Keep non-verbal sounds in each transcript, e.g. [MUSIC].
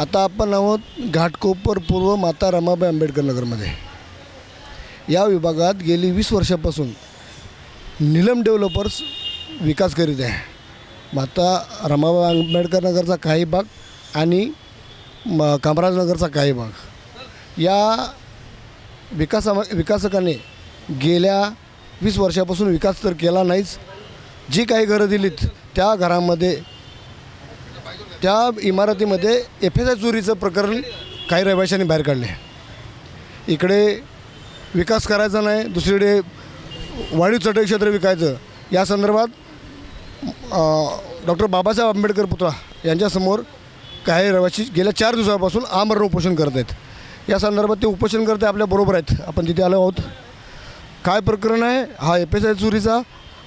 आता आपण आहोत घाटकोपर पूर्व माता रमाबाई आंबेडकर नगरमध्ये. या विभागात गेली वीस वर्षापासून निलम डेव्हलपर्स विकास करीत आहे. माता रमाबाई आंबेडकर नगरचा काही भाग आणि म कामराजनगरचा काही भाग. या विकासा विकासकाने गेल्या वीस वर्षापासून विकास तर केला नाहीच. जी काही घरं दिलीत त्या घरामध्ये त्या इमारतीमध्ये एफ एस आय चोरीचं प्रकरण काही रहिवाशांनी बाहेर काढले. इकडे विकास करायचा नाही दुसरीकडे वाढीव चटई क्षेत्र विकायचं. या संदर्भात डॉक्टर बाबासाहेब आंबेडकर पुतळा यांच्यासमोर काही रहिवाशी गेल्या चार दिवसापासून आमरण उपोषण करत आहेत. या संदर्भात ते उपोषण करते आपल्याबरोबर आहेत. आपण तिथे आलो आहोत. काय प्रकरण आहे? हा एफ एस आय चोरीचा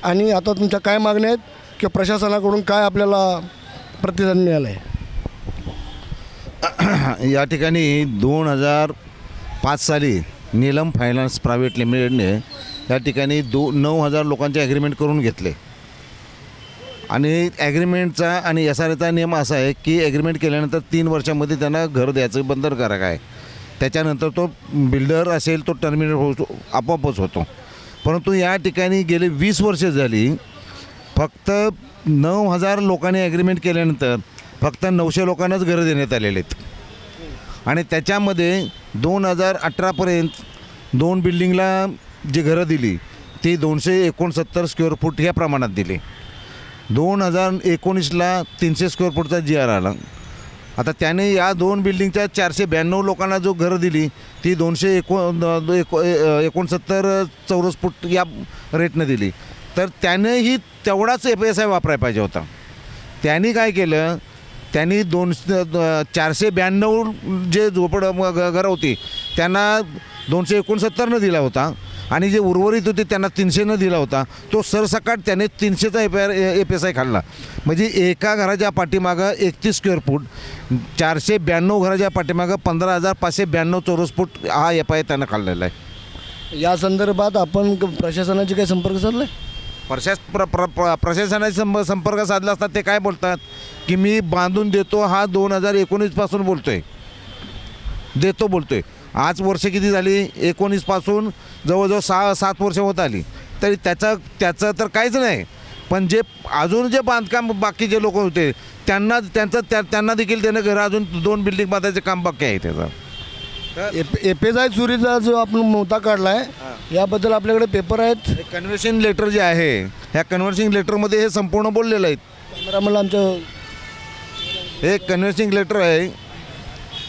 आणि आता तुमच्या काय मागण्या आहेत? किंवा प्रशासनाकडून काय आपल्याला प्रतिसाद मिळाला आहे. [COUGHS] या ठिकाणी दोन हजार पाच साली नीलम फायनान्स प्रायव्हेट लिमिटेडने या ठिकाणी दो नऊ हजार लोकांचे ॲग्रीमेंट करून घेतले. आणि ॲग्रीमेंटचा आणि एस आर एचा नियम असा आहे की ॲग्रीमेंट केल्यानंतर तीन वर्षामध्ये त्यांना घर द्यायचं बंधनकारक आहे. त्याच्यानंतर तो बिल्डर असेल तो टर्मिनेट होतो आपोआपच होतो. परंतु या ठिकाणी गेले वीस वर्ष झाली फक्त नऊ हजार लोकांनी ॲग्रीमेंट केल्यानंतर फक्त नऊशे लोकांनाच घरं देण्यात आलेले आहेत. आणि त्याच्यामध्ये दोन हजार अठरापर्यंत दोन बिल्डिंगला जी घरं दिली ती दोनशे एकोणसत्तर स्क्वेअर फूट ह्या प्रमाणात दिली. दोन हजार एकोणीसला तीनशे स्क्वेअर फूटचा जी आर आला. आता त्याने या दोन बिल्डिंगच्या चारशे ब्याण्णव लोकांना जो घरं दिली ती दोनशे एको एकोणसत्तर चौरस फूट या रेटनं दिली. तर त्यानंही तेवढाच एफ एस आय वापरायला पाहिजे होता. त्यांनी काय केलं? त्यांनी दोनशे चारशे ब्याण्णव जे झोपड घरं होती त्यांना दोनशे एकोणसत्तरनं दिला होता आणि जे उर्वरित होते त्यांना तीनशेनं दिला होता. तो सरसकाट त्याने तीनशेचा F R F S I खाल्ला. म्हणजे एका घराच्या पाठीमागं एकतीस स्क्वेअर फूट चारशे ब्याण्णव घराच्या पाठीमागं पंधरा हजार पाचशे ब्याण्णव चौरस फूट हा एफ आय त्यानं खाल्लेला आहे. या संदर्भात आपण क- प्रशासनाची काही संपर्क साधला आहे प्रशास प्र प्र प्र प्रशासनाशी संप संपर्क साधला असता ते काय बोलतात? की मी बांधून देतो हा दोन हजार एकोणीसपासून बोलतो आहे देतो बोलतो आहे आज वर्ष किती झाली? एकोणीसपासून जवळजवळ सहा सात वर्ष होत आली. तरी त्याचं त्याचं तर काहीच नाही. पण जे अजून जे बांधकाम बाकीचे लोक होते त्यांना त्यांचं त्या त्यांना देखील त्यानं घरं अजून दोन बिल्डिंग बांधायचं काम बाकी आहे त्याचं. एस आय चोरीचा जो आपण मोता काढला आहे याबद्दल आपल्याकडे पेपर आहेत. कन्व्हर्शन लेटर जे आहे ह्या कन्व्हर्सिंग लेटरमध्ये हे संपूर्ण बोललेलं आहे कॅमेरामॅनला आमच्या हे कन्व्हर्सिंग लेटर आहे.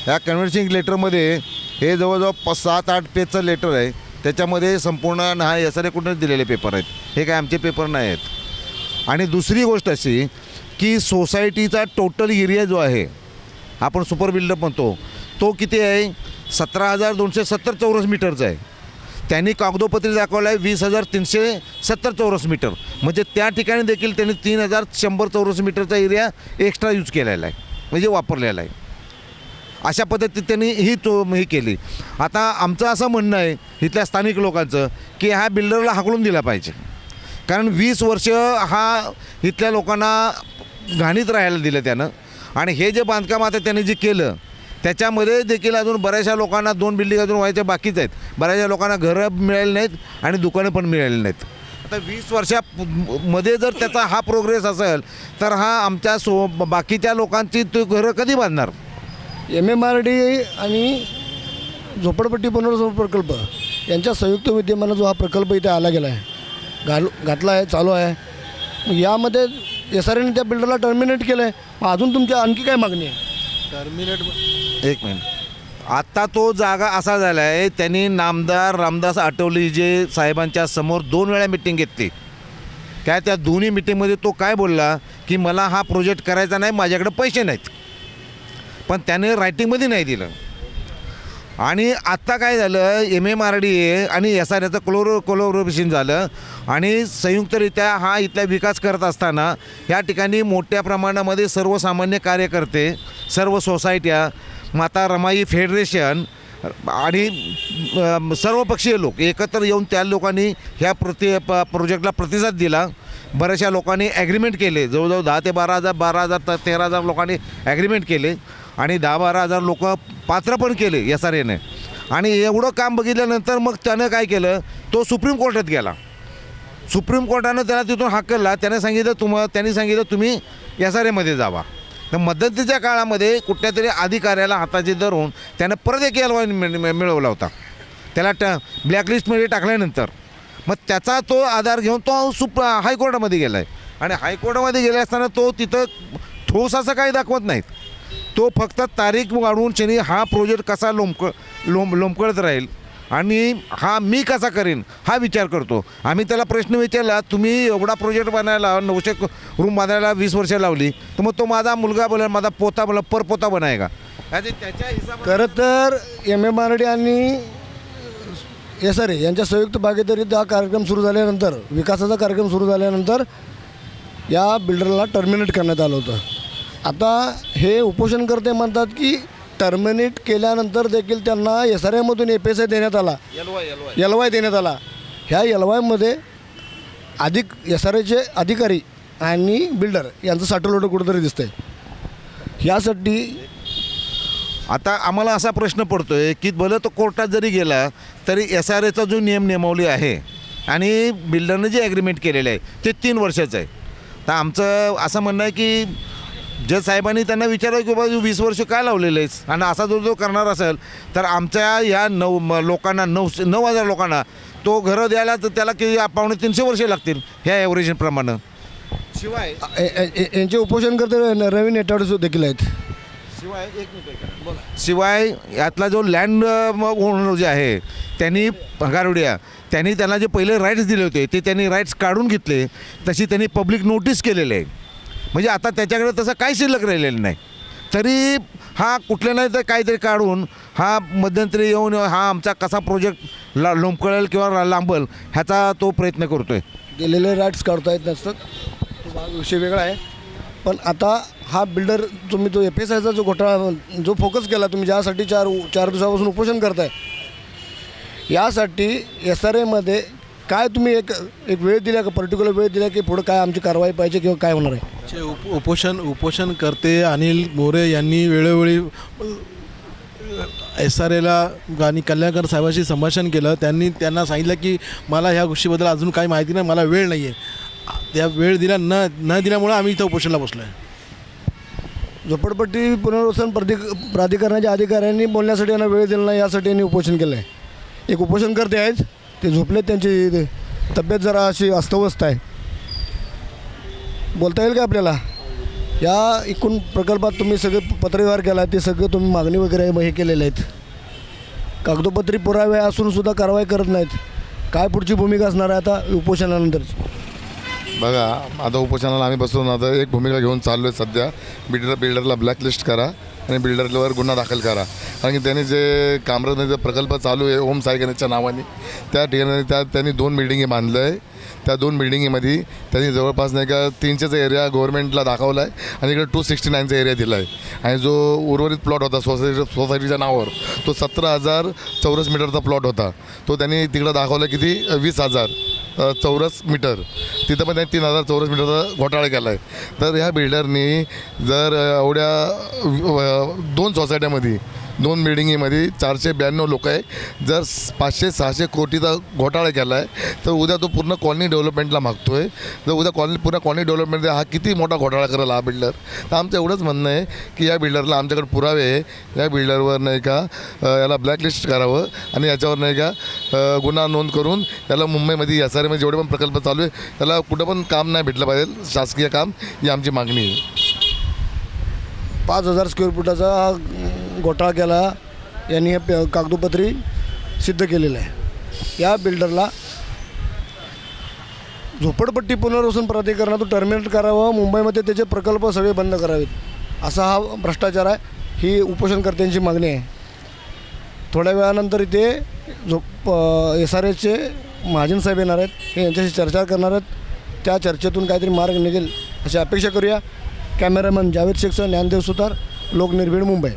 ह्या कन्व्हर्सिंग लेटरमध्ये हे जवळजवळ प सात आठ पेजचं लेटर आहे. त्याच्यामध्ये संपूर्ण हा एस आर कुठूनच दिलेले पेपर आहेत. हे काय आमचे पेपर नाही आहेत. आणि दुसरी गोष्ट अशी की सोसायटीचा टोटल एरिया जो आहे आपण सुपर बिल्डर म्हणतो तो किती आहे? सतरा हजार दोनशे सत्तर चौरस मीटरचा आहे. त्यांनी कागदोपत्री दाखवलं आहे वीस हजार तीनशे सत्तर चौरस मीटर. म्हणजे त्या ठिकाणी देखील त्यांनी तीन हजार शंभर चौरस मीटरचा एरिया एक्स्ट्रा यूज केलेला आहे. म्हणजे वापरलेला आहे. अशा पद्धतीत त्यांनी ही तो ही केली. आता आमचं असं म्हणणं आहे इथल्या स्थानिक लोकांचं की ह्या बिल्डरला हाकलून दिला पाहिजे. कारण वीस वर्ष हा इथल्या लोकांना घाणीत राहायला दिलं त्यानं. आणि हे जे बांधकाम आता त्याने जे केलं त्याच्यामध्ये देखील अजून बऱ्याचशा लोकांना दोन बिल्डिंग अजून व्हायच्या बाकीच आहेत. बऱ्याचशा लोकांना घरं मिळाली नाहीत आणि दुकानं पण मिळाली नाहीत. आता वीस वर्षामध्ये जर त्याचा हा प्रोग्रेस असेल तर हा आमच्या सो बाकीच्या लोकांची तो घरं कधी बांधणार? एम एम आर डी आणि झोपडपट्टी पुनर्वसन प्रकल्प यांच्या संयुक्त विद्यमानं जो हा प्रकल्प इथे आला गेला आहे घालू घातला आहे चालू आहे. यामध्ये एस आर त्या बिल्डरला टर्मिनेट केलं आहे अजून तुमच्या आणखी काय मागणी आहे? टर्मिनेट एक मिनिट. आत्ता तो जागा असा झाला आहे त्यांनी नामदार रामदास आठवले जे साहेबांच्या समोर दोन वेळा मिटिंग घेतली. काय त्या दोन्ही मिटिंगमध्ये तो काय बोलला की मला हा प्रोजेक्ट करायचा नाही माझ्याकडे पैसे नाहीत. पण त्याने रायटिंगमध्ये नाही दिलं. आणि आत्ता काय झालं M M R D A आणि एस आर एचं क्लोरो कोलोरेशन झालं आणि संयुक्तरित्या हा इथला विकास करत असताना या ठिकाणी मोठ्या प्रमाणामध्ये सर्वसामान्य कार्यकर्ते सर्व सोसायट्या माता रमाई फेडरेशन आणि सर्वपक्षीय लोक एकत्र येऊन त्या लोकांनी ह्या प्रति प प्रोजेक्टला प्रतिसाद दिला. बऱ्याचशा लोकांनी ॲग्रीमेंट केले. जवळजवळ दहा ते बारा हजार बारा हजार तर तेरा हजार लोकांनी ॲग्रीमेंट केले. आणि दहा बारा हजार लोक पात्र पण केले एस आर एने आणि एवढं काम बघितल्यानंतर मग त्यानं काय केलं? तो सुप्रीम कोर्टात गेला. सुप्रीम कोर्टानं त्याला तिथून हाकलला त्याने सांगितलं तुम त्यांनी सांगितलं तुम्ही एस आर एमध्ये जावा. तर मदतीच्या काळामध्ये कुठल्या तरी अधिकाऱ्याला हाताची धरून त्यानं परत एक एल मिळवला होता. त्याला ट ब्लॅकलिस्टमध्ये टाकल्यानंतर. मग त्याचा तो आधार घेऊन तो सुप हायकोर्टामध्ये गेला आहे आणि हायकोर्टामध्ये गेले असताना तो तिथं ठोस असं काही दाखवत नाहीत. तो फक्त तारीख वाढवून शनी हा प्रोजेक्ट कसा लोंबक लोंब लोंबकळत राहील आणि हा मी कसा करेन हा विचार करतो. आम्ही त्याला प्रश्न विचारला तुम्ही एवढा प्रोजेक्ट बनायला नऊशे रूम बांधायला वीस वर्ष लावली तर मग तो माझा मुलगा बोला माझा पोता बोला परपोता बनायगा का? त्याच्या हिसाब खरं तर एम एम आर डी आणि एस आर ए यांच्या संयुक्त भागीदारीत हा कार्यक्रम सुरू झाल्यानंतर विकासाचा कार्यक्रम सुरू झाल्यानंतर या बिल्डरला टर्मिनेट करण्यात आलं होतं. आता हे उपोषणकर्ते म्हणतात की टर्मिनेट केल्यानंतर देखील त्यांना एस आर एमधून ए पी एस आय देण्यात आला. एल वाय देण्यात आला. ह्या एल वायमध्ये अधिक एस आर एचे अधिकारी आणि बिल्डर यांचं साठवलोटं कुठंतरी दिसतंय. यासाठी आता आम्हाला असा प्रश्न पडतो आहे की भलं तो कोर्टात जरी गेला तरी एस आर एचा जो नियम नियमावली आहे आणि बिल्डरनं जे ॲग्रीमेंट केलेलं आहे ते तीन वर्षाचं आहे. तर आमचं असं म्हणणं आहे की जज साहेबांनी त्यांना विचारावं की बाबा तू वीस वर्ष काय लावलेलं आहेस? आणि असा जो जो करणार असेल तर आमच्या या नऊ म- लोकांना नऊ नऊ हजार लोकांना तो घरं द्यायला तर त्याला किती पावणे तीनशे वर्षे लागतील ह्या ॲव्हरेजप्रमाणे शिवाय यांचे उपोषणकर्ते रवी नेटावडे सुद्धा देखील आहेत. शिवाय एक मिनिट शिवाय यातला जो लँड ओनर जे आहे त्यांनी गारुडिया त्यांनी त्यांना जे पहिले राईट्स दिले होते ते त्यांनी राईट्स काढून घेतले तशी त्यांनी पब्लिक नोटीस केलेले आहे. म्हणजे आता त्याच्याकडे तसं काही शिल्लक राहिलेलं नाही. तरी हा कुठल्या नाही तर काहीतरी काढून हा मध्यंतरी येऊन हा आमचा कसा प्रोजेक्ट ला लोंबकळेल किंवा लांबल ह्याचा तो प्रयत्न करतो आहे दिलेले राईट्स काढता येत नसतात. तो भाग विषय वेगळा आहे. पण आता हा बिल्डर तुम्ही तो एफ एस आयचा जो घोटाळा जो फोकस केला तुम्ही ज्यासाठी चार चार दिवसापासून उपोषण करताय यासाठी एस आर एमध्ये काय तुम्ही एक एक वेळ दिला का? पर्टिक्युलर वेळ दिला की पुढं काय आमची कारवाई पाहिजे किंवा काय होणार आहे? चे उप उपोषण करते अनिल मोरे यांनी वेळोवेळी एस आर एला आणि कल्याणकर साहेबांशी संभाषण केलं. त्यांनी त्यांना सांगितलं की मला ह्या गोष्टीबद्दल अजून काही माहिती नाही मला वेळ नाही आहे त्या वेळ दिला न न दिल्यामुळं आम्ही इथं उपोषणला बसलो आहे झोपडपट्टी पुनर्वसन प्राधिक प्राधिकरणाच्या अधिकाऱ्यांनी बोलण्यासाठी यांना वेळ दिला नाही यासाठी यांनी उपोषण केलं आहे एक उपोषण करते आहेत ते झोपलेत त्यांची तब्येत जरा अशी अस्तव्यस्त आहे. बोलता येईल का आपल्याला? या एकूण प्रकल्पात तुम्ही सगळे पत्रव्यवहार केला ते सगळं तुम्ही मागणी वगैरे हे केलेले आहेत. कागदोपत्री पुरावे असूनसुद्धा कारवाई करत नाहीत. काय पुढची भूमिका असणार आहे आता उपोषणानंतरची? बघा आता उपोषणाला आम्ही बसून आता एक भूमिका घेऊन चाललो आहे सध्या. बिल्डर बिल्डरला ब्लॅकलिस्ट करा आणि बिल्डरवर गुन्हा दाखल करा. कारण की त्यांनी जे कामराजमध्ये प्रकल्प चालू आहे ओम साई गणेशच्या नावाने त्या ठिकाणी त्या त्यांनी दोन बिल्डिंगी बांधलं आहे त्या दोन बिल्डिंगमध्ये त्यांनी जवळपास नाही का तीनशेचा एरिया गव्हर्नमेंटला दाखवला आहे आणि इकडे टू सिक्स्टी नाईनचा एरिया दिला आहे आणि जो उर्वरित प्लॉट होता सोसायटी सोसायटीच्या नावावर तो सतरा हजार चौरस मीटरचा प्लॉट होता. तो त्यांनी तिकडं दाखवला किती? वीस हजार चौरस मीटर. तिथं पण त्यांनी तीन हजार चौरस मीटरचा घोटाळा केला आहे तर ह्या बिल्डरनी जर एवढ्या दोन सोसायट्यामध्ये दोन बिल्डिंगीमध्ये चारशे ब्याण्णव लोक आहे. जर पाचशे सहाशे कोटीचा घोटाळा केला आहे तर उद्या तो पूर्ण कॉलनी डेव्हलपमेंटला मागतो आहे जर उद्या कॉलनी पूर्ण कॉलनी डेव्हलपमेंट हा किती मोठा घोटाळा करेल हा बिल्डर तर आमचं एवढंच म्हणणं आहे की या बिल्डरला आमच्याकडे पुरावे आहे. या बिल्डरवर नाही का याला ब्लॅकलिस्ट करावं आणि याच्यावर नाही का गुन्हा नोंद करून त्याला मुंबईमध्ये एस आर एमध्ये जेवढे पण प्रकल्प चालू आहे त्याला कुठं पण काम नाही भेटलं पाहिजे. शासकीय काम ही आमची मागणी आहे. पाच हजार स्क्वेअर फुटाचा हा घोटाळा केला यांनी हे प- कागदोपत्री सिद्ध केलेलं आहे. या बिल्डरला झोपडपट्टी पुनर्वसन प्राधिकरणातून टर्मिनेट करावं मुंबईमध्ये त्याचे प्रकल्प सगळे बंद करावेत असा हा भ्रष्टाचार आहे ही उपोषणकर्त्यांची मागणी आहे. थोड्या वेळानंतर इथे झोप एस आर एसचे महाजन साहेब येणार आहेत हे यांच्याशी चर्चा करणार आहेत. त्या चर्चेतून काहीतरी मार्ग निघेल अशी अपेक्षा करूया. कॅमेरामॅन जावेद शेखसह ज्ञानदेव सुतार लोकनिर्भीड मुंबई.